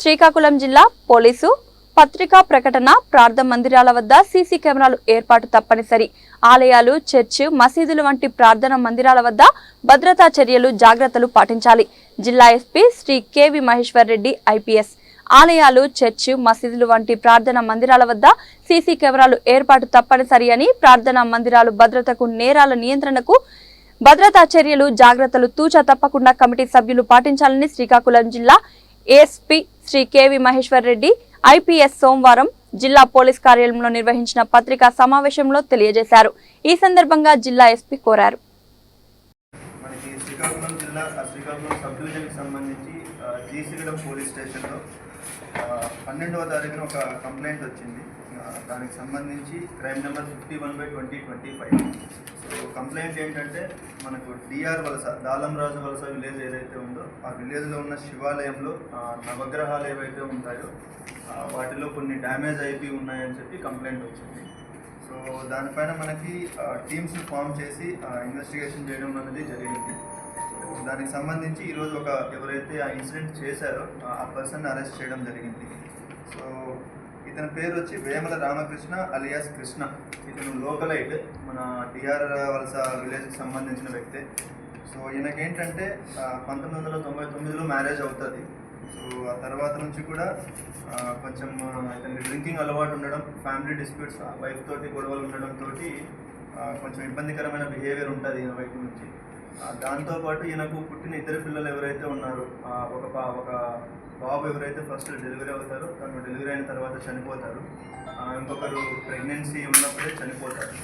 శ్రీకాకుళం జిల్లా పోలీసు పత్రికా ప్రకటన ప్రార్థన మందిరాల వద్ద సీసీ కెమెరాలు ఏర్పాటు తప్పనిసరి. ఆలయాలు చర్చ్ మసీదులు వంటి ప్రార్థన మందిరాల వద్ద భద్రతా చర్యలు జాగ్రత్తలు పాటించాలి. జిల్లా SP Shri K V Maheshwar Reddy IPS. ఆలయాలు చర్చ్ మసీదులు వంటి ప్రార్థన మందిరాల వద్ద సీసీ కెమెరాలు ఏర్పాటు తప్పనిసరి అని ప్రార్థనా మందిరాలు భద్రతకు నేరాల నియంత్రణకు భద్రతా చర్యలు జాగ్రత్తలు తూచా తప్పకుండా కమిటీ సభ్యులు పాటించాలని శ్రీకాకుళం జిల్లా ASP Shri K V Maheshwar Reddy IPS సోమవారం జిల్లా పోలీస్ కార్యాలయంలో నిర్వహించిన పత్రికా సమావేశంలో తెలియజేశారు. ఈ సందర్భంగా జిల్లా ఎస్పీ కోరారు మనకి శ్రీకాకుళం జిల్లా ఆ శ్రీకాకుళం సబ్ డివిజన్కి సంబంధించి ఆ, పోలీస్ స్టేషన్లో పన్నెండవ తారీఖున ఒక కంప్లైంట్ వచ్చింది. దానికి సంబంధించి crime number fifty one by twenty twenty five. So complaint ఏంటంటే మనకు డిఆర్ వలస దాలంరాజు వలస విలేజ్ ఏదైతే ఉందో ఆ విలేజ్లో ఉన్న శివాలయంలో నవగ్రహాలు ఏవైతే ఉంటాయో వాటిలో కొన్ని డ్యామేజ్ అయిపోయి ఉన్నాయని చెప్పి కంప్లైంట్ వచ్చింది. సో దానిపైన మనకి టీమ్స్ ఫామ్ చేసి ఇన్వెస్టిగేషన్ చేయడం అనేది జరిగింది. దానికి సంబంధించి ఈరోజు ఒక ఎవరైతే ఆ ఇన్సిడెంట్ చేశారో ఆ- పర్సన్ అరెస్ట్ చేయడం జరిగింది. సో ఇతని పేరు వచ్చి వేమల రామకృష్ణ అలియాస్ కృష్ణ. ఇతను లోకలైట్ మన టిఆర్ వలస విలేజ్కి సంబంధించిన వ్యక్తే. సో ఈయనకేంటంటే పంతొమ్మిది వందల తొంభై తొమ్మిదిలో మ్యారేజ్ అవుతుంది. సో ఆ తర్వాత నుంచి కూడా కొంచెం ఇతనికి డ్రింకింగ్ అలవాటు ఉండడం ఫ్యామిలీ డిస్ప్యూట్స్ వైఫ్ తోటి గొడవలు ఉండడం తోటి కొంచెం ఇబ్బందికరమైన బిహేవియర్ ఉంటుంది ఈయన వైపు నుంచి. దాంతోపాటు ఈయనకు పుట్టిన ఇద్దరు పిల్లలు ఎవరైతే ఉన్నారో ఒక పా ఒక బాబు ఎవరైతే ఫస్ట్ డెలివరీ అవుతారో తను డెలివరీ అయిన తర్వాత చనిపోతారు. ఇంకొకరు ప్రెగ్నెన్సీ ఉన్నప్పుడే చనిపోతారు.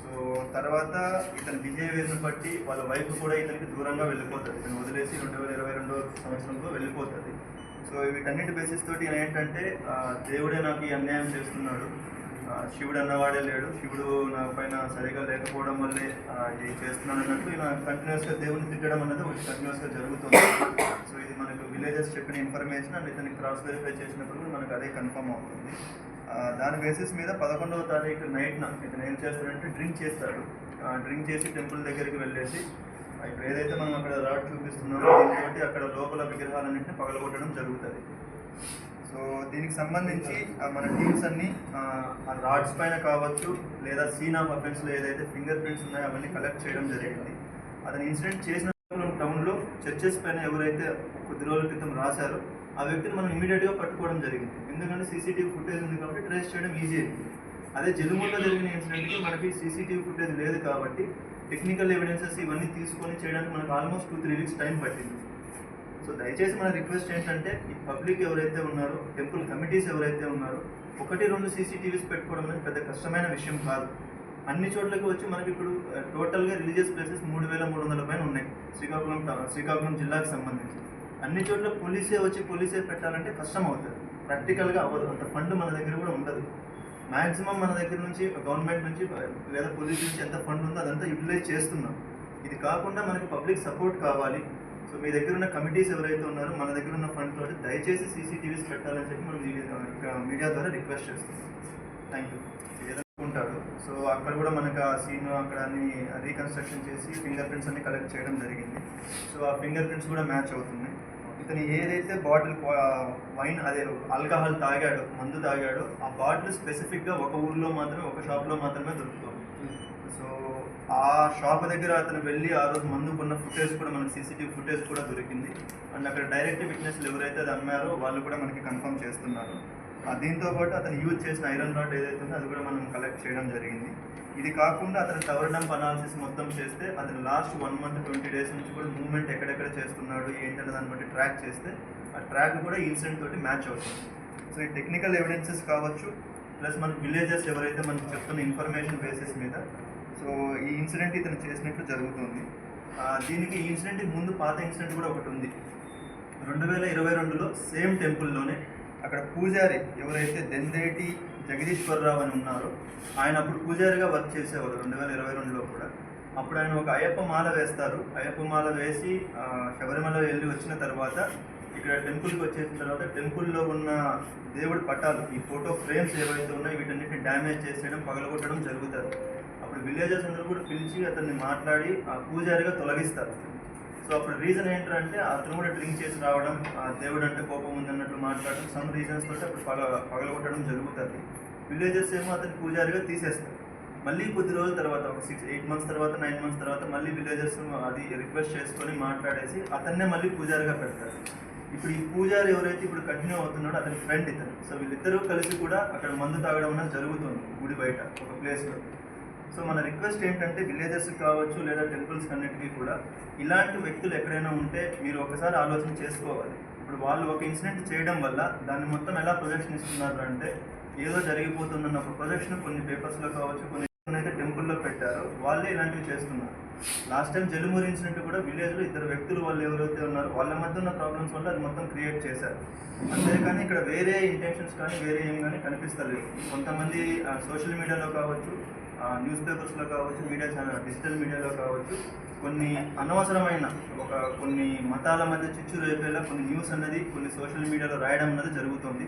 సో తర్వాత ఇతని బిహేవియర్ని బట్టి వాళ్ళ వైఫ్ కూడా ఇతనికి దూరంగా వెళ్ళిపోతుంది ఇతను వదిలేసి రెండు వేల ఇరవై రెండో సంవత్సరంలో వెళ్ళిపోతుంది సో వీటన్నిటి బేసిస్ తోటి ఏంటంటే దేవుడే నాకు ఈ అన్యాయం చేస్తున్నాడు. శివుడు అన్నవాడే లేడు. శివుడు నా పైన సరిగా లేకపోవడం వల్లే ఇది చేస్తున్నాను అన్నట్టు ఇలా కంటిన్యూస్గా దేవుని తిట్టడం అనేది ఒకటి కంటిన్యూస్గా జరుగుతుంది. సో ఇది మనకు విలేజెస్ చెప్పిన ఇన్ఫర్మేషన్ అండ్ ఇతని క్రాస్ వెరిఫై చేసినప్పుడు మనకు అదే కన్ఫర్మ్ అవుతుంది. దాని బేసిస్ మీద పదకొండవ తారీఖు నైట్న ఇతను ఏం చేస్తాడంటే డ్రింక్ చేస్తాడు. డ్రింక్ చేసి టెంపుల్ దగ్గరికి వెళ్ళేసి ఇప్పుడు ఏదైతే మనం అక్కడ రాడ్ చూపిస్తున్నామో దీంతో అక్కడ లోపల విగ్రహాలన్నింటినీ పగలగొట్టడం జరుగుతుంది. దీనికి సంబంధించి మన టీమ్స్ అన్ని ఆ, రాడ్స్ పైన కావచ్చు లేదా సీన్ ఆఫ్ అఫెన్స్లో ఏదైతే ఫింగర్ ప్రింట్స్ ఉన్నాయో అవన్నీ కలెక్ట్ చేయడం జరిగింది. అతని ఇన్సిడెంట్ చేసిన టౌన్లో చర్చెస్ పైన ఎవరైతే కొద్ది రోజుల క్రితం రాశారో ఆ వ్యక్తిని మనం ఇమీడియట్గా పట్టుకోవడం జరిగింది. ఎందుకంటే సీసీటీవీ ఫుటేజ్ ఉంది కాబట్టి ట్రేస్ చేయడం ఈజీ అయింది. అదే జలుమూలో జరిగిన ఇన్సిడెంట్కి మనకి సీసీటీవీ ఫుటేజ్ లేదు కాబట్టి టెక్నికల్ ఎవిడెన్సెస్ ఇవన్నీ తీసుకొని చేయడానికి మనకు almost two three weeks time పట్టింది. సో దయచేసి మన రిక్వెస్ట్ ఏంటంటే ఈ పబ్లిక్ ఎవరైతే ఉన్నారో టెంపుల్ కమిటీస్ ఎవరైతే ఉన్నారో ఒకటి రెండు సీసీటీవీస్ పెట్టుకోవడం అనేది పెద్ద కష్టమైన విషయం కాదు. అన్ని చోట్లకి వచ్చి మనకి ఇప్పుడు టోటల్గా రిలీజియస్ ప్లేసెస్ మూడు వేల మూడు వందల పైన ఉన్నాయి శ్రీకాకుళం శ్రీకాకుళం జిల్లాకు సంబంధించి. అన్ని చోట్ల పోలీసే వచ్చి పోలీసే పెట్టాలంటే కష్టం అవుతుంది. ప్రాక్టికల్గా అవ్వదు. అంత ఫండ్ మన దగ్గర కూడా ఉండదు. మ్యాక్సిమం మన దగ్గర నుంచి గవర్నమెంట్ నుంచి లేదా పోలీస్ నుంచి ఎంత ఫండ్ ఉందో అదంతా యూటిలైజ్ చేస్తున్నాం. ఇది కాకుండా మనకి పబ్లిక్ సపోర్ట్ కావాలి. సో మీ దగ్గర ఉన్న కమిటీస్ ఎవరైతే ఉన్నారో మన దగ్గర ఉన్న ఫండ్ తోటి దయచేసి సీసీటీవీస్ పెట్టాలని చెప్పి మనం మీడియా మీడియా ద్వారా రిక్వెస్ట్ చేస్తున్నాం. థ్యాంక్ యూ ఉంటాడు సో అక్కడ కూడా మనకు ఆ సీన్ అక్కడ అన్ని రీకన్స్ట్రక్షన్ చేసి ఫింగర్ ప్రింట్స్ అన్ని కలెక్ట్ చేయడం జరిగింది. సో ఆ ఫింగర్ ప్రింట్స్ కూడా మ్యాచ్ అవుతున్నాయి. ఇతను ఏదైతే బాటిల్ వైన్ అదే ఆల్కహాల్ తాగాడో మందు తాగాడో ఆ బాటిల్ స్పెసిఫిక్గా ఒక ఊర్లో మాత్రమే ఒక షాప్లో మాత్రమే దొరుకుతుంది. సో ఆ షాప్ దగ్గర అతను వెళ్ళి ఆ రోజు మందుకున్న ఫుటేజ్ కూడా మనకి సీసీటీవీ ఫుటేజ్ కూడా దొరికింది. అండ్ అక్కడ డైరెక్ట్ విట్నెస్లు ఎవరైతే అది అమ్మారో వాళ్ళు కూడా మనకి కన్ఫర్మ్ చేస్తున్నారు. దీంతో పాటు అతను యూజ్ చేసిన ఐరన్ రాడ్ ఏదైతే ఉందో అది కూడా మనం కలెక్ట్ చేయడం జరిగింది. ఇది కాకుండా అతను టవర్ డంప్ అనాలిసిస్ మొత్తం చేస్తే అతను last one month twenty days నుంచి కూడా మూవ్మెంట్ ఎక్కడెక్కడ చేస్తున్నాడు ఏంటంటే దాన్ని బట్టి ట్రాక్ చేస్తే ఆ ట్రాక్ కూడా ఇన్సిడెంట్ తోటి మ్యాచ్ అవుతుంది. సో ఈ టెక్నికల్ ఎవిడెన్సెస్ కావచ్చు ప్లస్ మన విలేజెస్ ఎవరైతే మనకు చెప్తున్న ఇన్ఫర్మేషన్ బేసిస్ మీద సో ఈ ఇన్సిడెంట్ ఇతను చేసినట్లు జరుగుతుంది. దీనికి ఈ ఇన్సిడెంట్ ముందు పాత ఇన్సిడెంట్ కూడా ఒకటి ఉంది. రెండు వేల ఇరవై రెండులో సేమ్ టెంపుల్లోనే అక్కడ పూజారి ఎవరైతే దెందేటి జగదీశ్వరరావు అని ఉన్నారో ఆయన అప్పుడు పూజారిగా వర్క్ చేసేవారు రెండు వేల ఇరవై రెండులో కూడా. అప్పుడు ఆయన ఒక అయ్యప్ప మాల వేస్తారు. అయ్యప్ప మాల వేసి శబరిమల వెళ్ళి వచ్చిన తర్వాత ఇక్కడ టెంపుల్కి వచ్చేసిన తర్వాత టెంపుల్లో ఉన్న దేవుడి పటాలు ఈ ఫోటో ఫ్రేమ్స్ ఏవైతే ఉన్నాయో వీటన్నిటిని డ్యామేజ్ చేసేయడం పగలగొట్టడం జరుగుతుంది అప్పుడు విలేజెస్ అందరూ కూడా పిలిచి అతన్ని మాట్లాడి ఆ పూజారిగా తొలగిస్తారు. సో అప్పుడు రీజన్ ఏంటంటే అతను కూడా డ్రింక్ చేసి రావడం ఆ దేవుడు అంటే కోపం ఉందన్నట్లు మాట్లాడడం సమ్ రీజన్స్ తోటి అప్పుడు పగ పగలగొట్టడం జరుగుతుంది. విలేజెస్ ఏమో అతను పూజారిగా తీసేస్తారు. మళ్ళీ కొద్ది రోజుల తర్వాత ఒక సిక్స్ ఎయిట్ మంత్స్ తర్వాత నైన్ మంత్స్ తర్వాత మళ్ళీ విలేజర్స్ అది రిక్వెస్ట్ చేసుకొని మాట్లాడేసి అతన్నే మళ్ళీ పూజారిగా పెడతారు. ఇప్పుడు ఈ పూజారి ఎవరైతే ఇప్పుడు కంటిన్యూ అవుతున్నాడో అతని ఫ్రెండ్ ఇతను. సో వీళ్ళిద్దరూ కలిసి కూడా అక్కడ మందు తాగడం అనేది జరుగుతుంది గుడి బయట ఒక ప్లేస్లో సో మన రిక్వెస్ట్ ఏంటంటే విలేజెస్ కావచ్చు లేదా టెంపుల్స్ అన్నిటికీ కూడా ఇలాంటి వ్యక్తులు ఎక్కడైనా ఉంటే మీరు ఒకసారి ఆలోచన చేసుకోవాలి. ఇప్పుడు వాళ్ళు ఒక ఇన్సిడెంట్ చేయడం వల్ల దాన్ని మొత్తం ఎలా ప్రొజెక్షన్ ఇస్తున్నారు అంటే ఏదో జరిగిపోతుందన్న ఒక ప్రొజెక్షన్ కొన్ని పేపర్స్లో కావచ్చు కొన్ని అయితే టెంపుల్లో పెట్టారో వాళ్ళే ఇలాంటివి చేస్తున్నారు. లాస్ట్ టైం జలుమూరి ఇన్సిడెంట్ కూడా విలేజ్లో ఇద్దరు వ్యక్తులు వాళ్ళు ఎవరైతే ఉన్నారో వాళ్ళ మధ్య ఉన్న ప్రాబ్లమ్స్ వల్ల అది మొత్తం క్రియేట్ చేశారు. అంతేకాని ఇక్కడ వేరే ఇంటెన్షన్స్ కానీ వేరే ఏం కానీ కనిపిస్తలేదు. కొంతమంది సోషల్ మీడియాలో కావచ్చు న్యూస్ పేపర్స్లో కావచ్చు మీడియా ఛానల్ డిజిటల్ మీడియాలో కావచ్చు కొన్ని అనవసరమైన ఒక కొన్ని మతాల మధ్య చిచ్చు రేపేలా కొన్ని న్యూస్ అన్నది కొన్ని సోషల్ మీడియాలో రాయడం అన్నది జరుగుతుంది.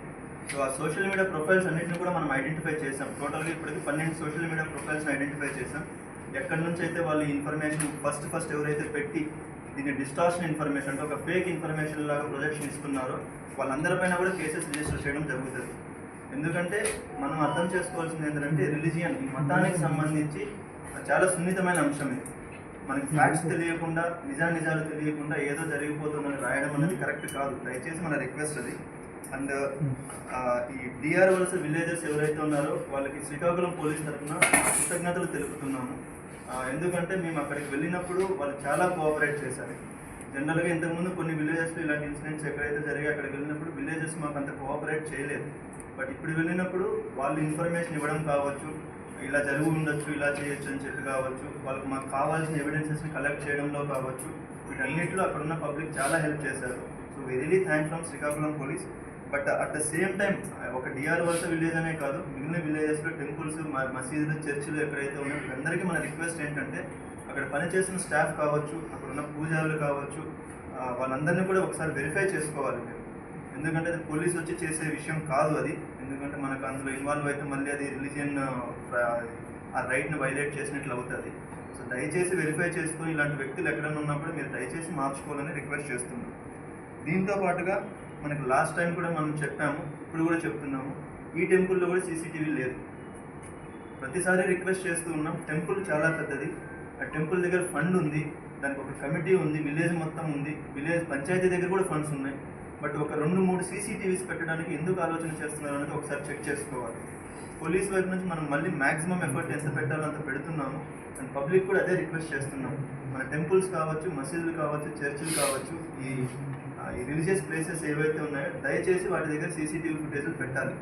సో ఆ సోషల్ మీడియా ప్రొఫైల్స్ అన్నింటిని కూడా మనం ఐడెంటిఫై చేసాం టోటల్గా ఇప్పటికి పన్నెండు సోషల్ మీడియా ప్రొఫైల్స్ని ఐడెంటిఫై చేసాం ఎక్కడి నుంచి అయితే వాళ్ళు ఇన్ఫర్మేషన్ ఫస్ట్ ఫస్ట్ ఎవరైతే పెట్టి దీన్ని డిస్టార్షన్ ఇన్ఫర్మేషన్ అంటే ఒక ఫేక్ ఇన్ఫర్మేషన్ లాగా ప్రొజెక్షన్ ఇస్తున్నారో వాళ్ళందరిపైన కూడా కేసెస్ రిజిస్టర్ చేయడం జరుగుతుంది. ఎందుకంటే మనం అర్థం చేసుకోవాల్సింది ఏంటంటే రిలీజియన్ ఈ మతానికి సంబంధించి చాలా సున్నితమైన అంశం ఇది. మనకి ఫ్యాక్ట్స్ తెలియకుండా నిజా నిజాలు తెలియకుండా ఏదో జరిగిపోతుందని రాయడం అనేది కరెక్ట్ కాదు. దయచేసి మన రిక్వెస్ట్ అది. అండ్ ఈ డిఆర్ వలస విలేజెస్ ఎవరైతే ఉన్నారో వాళ్ళకి శ్రీకాకుళం పోలీస్ తరఫున కృతజ్ఞతలు తెలుపుతున్నాము. ఎందుకంటే మేము అక్కడికి వెళ్ళినప్పుడు వాళ్ళు చాలా కోఆపరేట్ చేశారు. జనరల్గా ఇంతకుముందు కొన్ని విలేజెస్లో ఇలాంటి ఇన్సిడెంట్స్ ఎక్కడైతే జరిగాయి అక్కడికి వెళ్ళినప్పుడు విలేజెస్ మాకు అంత కోఆపరేట్ చేయలేదు. బట్ ఇప్పుడు వెళ్ళినప్పుడు వాళ్ళు ఇన్ఫర్మేషన్ ఇవ్వడం కావచ్చు ఇలా జరుగు ఉండొచ్చు ఇలా చేయొచ్చు అని చెప్పి కావచ్చు వాళ్ళకి మాకు కావాల్సిన ఎవిడెన్సెస్ని కలెక్ట్ చేయడంలో కావచ్చు వీటన్నిటిలో అక్కడ ఉన్న పబ్లిక్ చాలా హెల్ప్ చేశారు. So very thank from Srikakulam police but at the same time ఒక డిఆర్ వలస విలేజ్ అనే కాదు మిగిలిన విలేజెస్లో టెంపుల్స్ మసీదులు చర్చిలు ఎక్కడైతే ఉన్నాయో అందరికీ మన రిక్వెస్ట్ ఏంటంటే అక్కడ పనిచేసిన స్టాఫ్ కావచ్చు అక్కడ ఉన్న పూజారులు కావచ్చు వాళ్ళందరినీ కూడా ఒకసారి వెరిఫై చేసుకోవాలి. మీరు ఎందుకంటే అది పోలీస్ వచ్చి చేసే విషయం కాదు అది. ఎందుకంటే మనకు అందులో ఇన్వాల్వ్ అయితే మళ్ళీ అది రిలీజియన్ ఆ రైట్ని వైలేట్ చేసినట్లు అవుతుంది. సో దయచేసి వెరిఫై చేసుకుని ఇలాంటి వ్యక్తులు ఎక్కడైనా ఉన్నప్పుడు మీరు దయచేసి మార్చుకోవాలని రిక్వెస్ట్ చేస్తున్నాం. దీంతో పాటుగా మనకి లాస్ట్ టైం కూడా మనం చెప్పాము ఇప్పుడు కూడా చెప్తున్నాము. ఈ టెంపుల్లో కూడా సీసీటీవీ లేదు. ప్రతిసారి రిక్వెస్ట్ చేస్తూ ఉన్నాం. టెంపుల్ చాలా పెద్దది. ఆ టెంపుల్ దగ్గర ఫండ్ ఉంది. దానికి ఒక కమిటీ ఉంది. విలేజ్ మొత్తం ఉంది. విలేజ్ పంచాయతీ దగ్గర కూడా ఫండ్స్ ఉన్నాయి. బట్ ఒక రెండు మూడు సీసీటీవీస్ పెట్టడానికి ఎందుకు ఆలోచన చేస్తున్నారు అనేది ఒకసారి చెక్ చేసుకోవాలి. పోలీస్ వైపు నుంచి మనం మళ్ళీ మాక్సిమం ఎఫర్ట్ ఎంత పెట్టాలో అంత పెడుతున్నాము. అండ్ పబ్లిక్ కూడా అదే రిక్వెస్ట్ చేస్తున్నాం. మన టెంపుల్స్ కావచ్చు మసీదులు కావచ్చు చర్చిలు కావచ్చు ఈ ఈ రిలీజియస్ ప్లేసెస్ ఏవైతే ఉన్నాయో దయచేసి వాటి దగ్గర సీసీటీవీ ఫుటేజ్ పెట్టాలి.